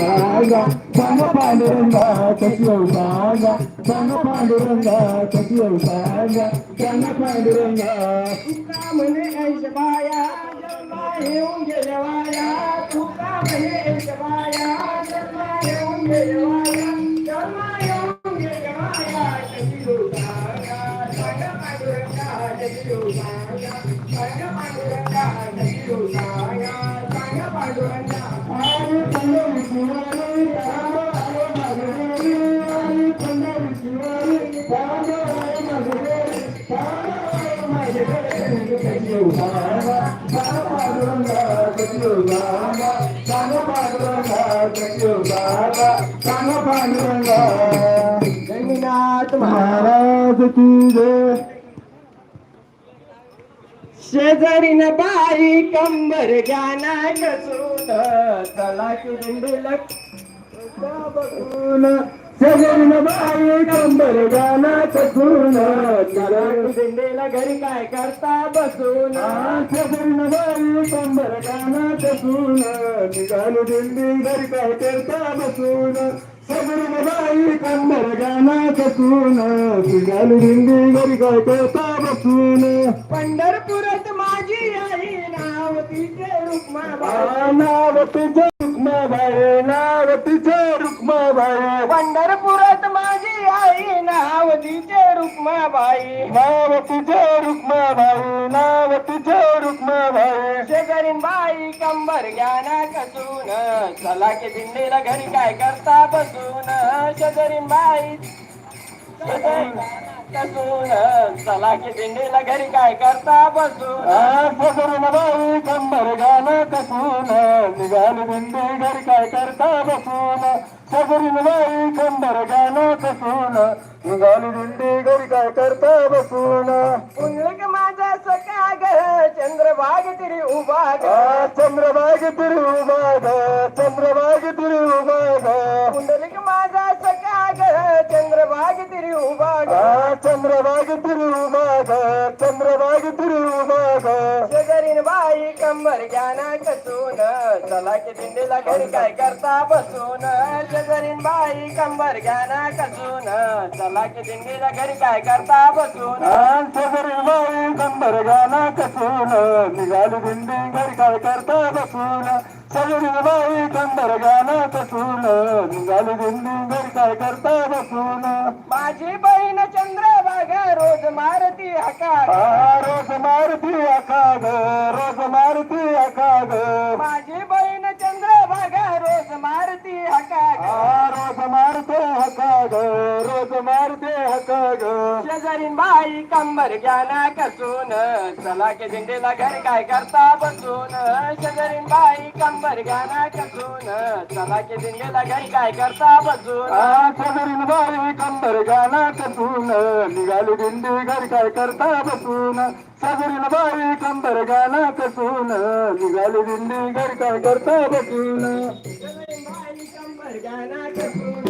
Banga, banga, banga, banga, banga, banga, banga, banga, banga, banga, banga, banga, banga, banga, banga, banga, banga, banga, सांग महाराज तुझे शेजारी न बाई कंबर गाना कसून तला कुंडल बघून सजन बाई कंबर गाना कसून चला की दिंडीला घरी काय करता बसून सजन बाई कंबर गाना कसून निघाल दिंडी घरी काय करता बसून सजन बाई कंबर गाना कसून निघाल दिंडी घरी काय करता बसून पंढरपुरात माझी आई नाव तिचे रुक्माबाई नाव तुझं बाई कंबर ज्ञाना कसून चला की दिंडीला घरी काय करता बसून. शेजारीन बाई. कसून चला की दिंडीला घरी काय करता बसून. सगळं बाई कंबर गाणं कसून निघाल दिंडी घरी काय करता बसून. सगळी बाई कंबर गाणं कसून निघाल दिंडी घरी काय करता बसून. सखा ग चंद्रभाग तिरी उभा ग आ, चंद्रबाग तिरी उभा ग चंद्रबाग तिरी उभा ग पुंडलिक माझा सखा ग चंद्रभाग तिरी उभा ग आ, चंद्रबाग तिरी उभा ग चंद्रबाग तिरी उभा ग शेजारीन बाई कंबर ज्ञाना कसून. चला की दिंडीला घरी काय करता बसून. शेजारीन बाई कंबर ज्ञाना कसून. चला की दिंडीला घरी काय करता बसून. सगळी बाई कंबर गाणं कसून. निघाली दिंडी घरी काय करता बसून. सगळी बाई कंबर गाणं कसून. निघाली दिंडी घरी काय करता बसून. माझी बहीण चंद्रभागा रोज मारती आकार रोज मारती आकार कंबर ज्ञाना कसून चला की दिंडीला घरी काय करता बसून. शेजारीन बाई कंबर ज्ञाना कसून चला की दिंडीला घरी काय करता बसून. सगळी बाई कंबर गाणं कसून निघाली दिंडी घरी काय करता बसून. सगळी बाई कंबर गाणं कसून निघाली दिंडी घरी काय करता बसून. शेजारीन बाई कंबर ज्ञाना कसून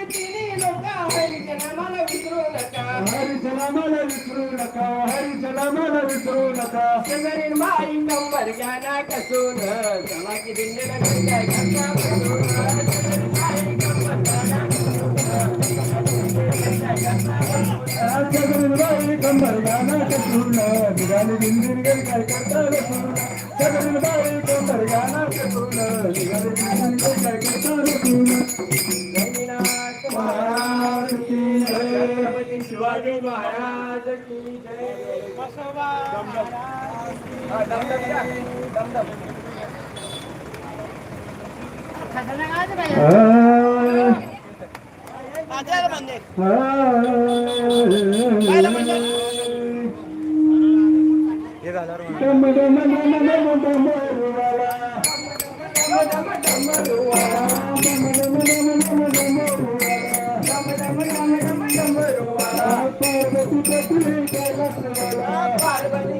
జలమల విసురులక హరి జలమల విసురులక హరి జలమల విసురులక శివరిన్ మాయి కంబర్ జ్ఞాన కసూన జలకి దిన్నెల గంగా గంగా కసూన శివరిన్ మాయి కంబర్ జ్ఞాన కసూన దిగాలి దిందిరి గరి కర్కర్తాల సూన జగన్ బాయి కంబర్ జ్ఞాన కసూన దిగాలి దిందిరి గరి కర్కర్తాల సూన నైనా కుమార शिवाजी महाराज की जय बसवा हा, दमदम द्या, दमदम. पार्वती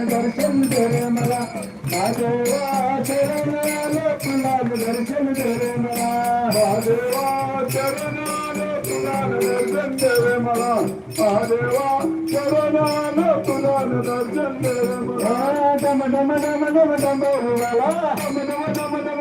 దర్శన దేవా చరణాల పురాణ దర్శన దేవమల మహాదేవా చరణాల పురాణ దర్శన దేవమల డమ డమ డమ డమ డమ డమ డమ